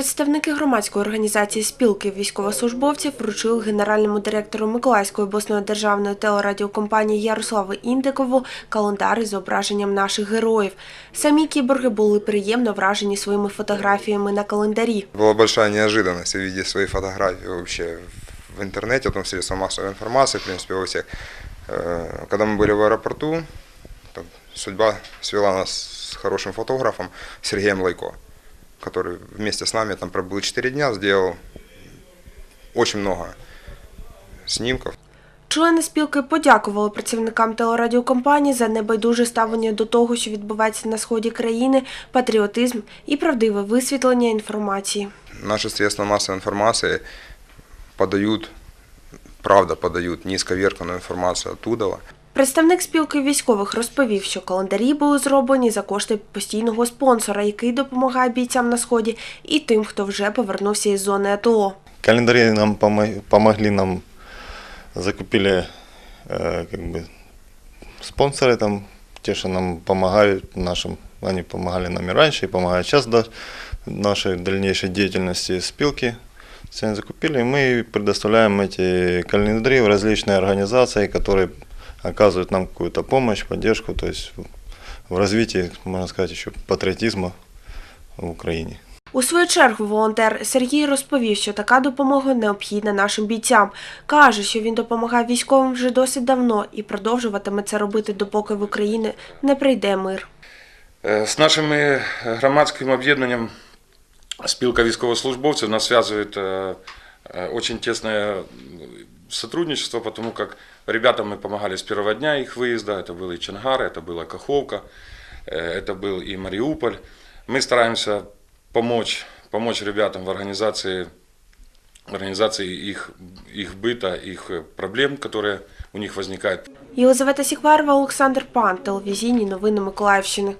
Представники громадської організації спілки військовослужбовців вручили генеральному директору Миколаївської обласної державної телерадіокомпанії Ярославу Індикову календар із зображенням наших героїв. Самі кіборги були приємно вражені своїми фотографіями на календарі. Была большая неожиданность увидеть свои фотографии вообще в интернете, в том средства массовой информации, в принципе, во всех. Э, Когда мы были в аэропорту, там судьба свела нас с хорошим фотографом Сергеем Лайко, который вместе с нами там пробыл 4 дня, сделал очень много снимков. Члени спілки подякували працівникам телерадіокомпанії за небайдуже ставлення до того, що відбувається на сході країни, патріотизм і правдиве висвітлення інформації. Наши средства массовой информации подают, правда подают низковерканную информацию оттуда. Представник спілки військових розповів, що календарі були зроблені за кошти постійного спонсора, який допомагає бійцям на сході, і тим, хто вже повернувся із зони АТО. Календари нам помо- помогли нам, закупили э, как бы спонсоры там, те, что нам помогают нашим, они помогали нам и раньше, и помогают сейчас до нашей дальнейшей деятельности спилки. Все они закупили, и мы предоставляем эти календари в различные организации, которые оказывают нам какую-то помощь, поддержку, то есть в развитии, можно сказать, еще патриотизма в Украине. У свою чергу волонтер Сергій розповів, що така допомога необхідна нашим бійцям. Каже, що він допомагає військовим вже досить давно і продовжуватиме це робити, допоки в Україні не прийде мир. Е, З нашим е, громадським об'єднанням спілка військовослужбовців нас связывает э, э, очень тесное сотрудничество, потому как ребятам мы помогали с первого дня их выезда. Это был и Чангар, это была Каховка, э, это был и Мариуполь. Мы стараемся помочь, помочь ребятам в организации, в организации их, их быта, их э, проблем, которые у них возникают. Єлизавета Сікварова, Олександр Пан, телевізійні новини Миколаївщини.